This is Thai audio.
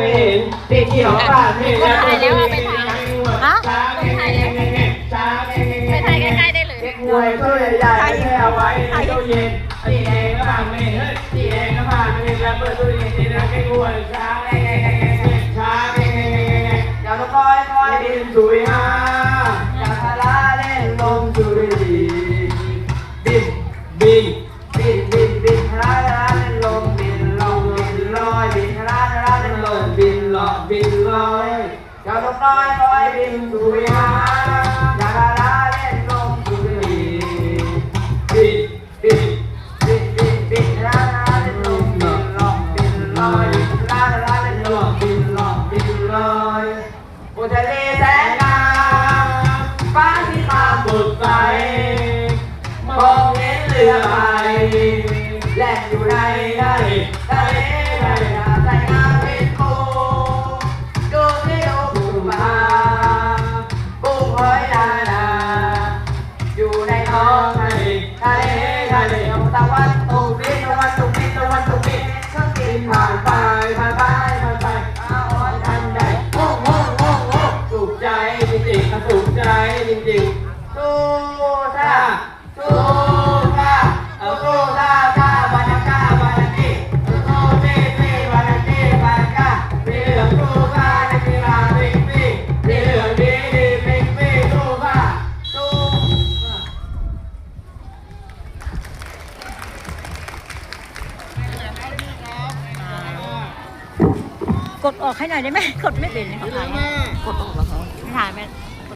ไม่เห็นตีเขียวป้าไม่เห็นคนถ่ายแล้วเอาไปถ่ายฮะช้าเงี้ยเงี้ยเงี้ยเงี้ยช้าเงี้ยเงี้ยไปเงี้ยถ่ายใกล้ๆได้เลยเด็กมวยตัวใหญ่ๆแช่ไว้ในตู้เย็นตีเองก็ผ่านไม่เห็นเฮ้ยตีเองก็ผ่านไม่เห็นแล้วเปิดตู้เย็นตีนะแค่กลัวช้าเงี้ยเงี้ยเงี้ยเงี้ยช้าเงี้ยเงี้ยเงี้ยเงี้ยอย่าต้องคอยคอยบินสุยฮา บินลอยอย่าต้องคอยคอยบินสุยฮาอย่าทะลาเล่นลมสุริดีบินบินบินบินบินทะลาทะลาเล่นลมบินลอยบินลอยบินทะลาทะลาเล่นลมบินลอยบินลอยบนทะเลแสนงามฟ้าที่มาสดใสมองเห็นเรือใบแล่นอยู่ในทะเละเลทะเลตะวันตกดินตะวันตกดินตะวันตกดินช่างกินผ่านไปผ่านไปผ่านไปอ้าวทันใดโอ้โหโอ้โหสุขใจจริงๆสุขใจจริงๆสู้ท่ กดออกให้หน่อยได้ไหมกดไม่เป็นเลยเขาถ่ายกดออกแล้วเขาไม่ถ่ายไม่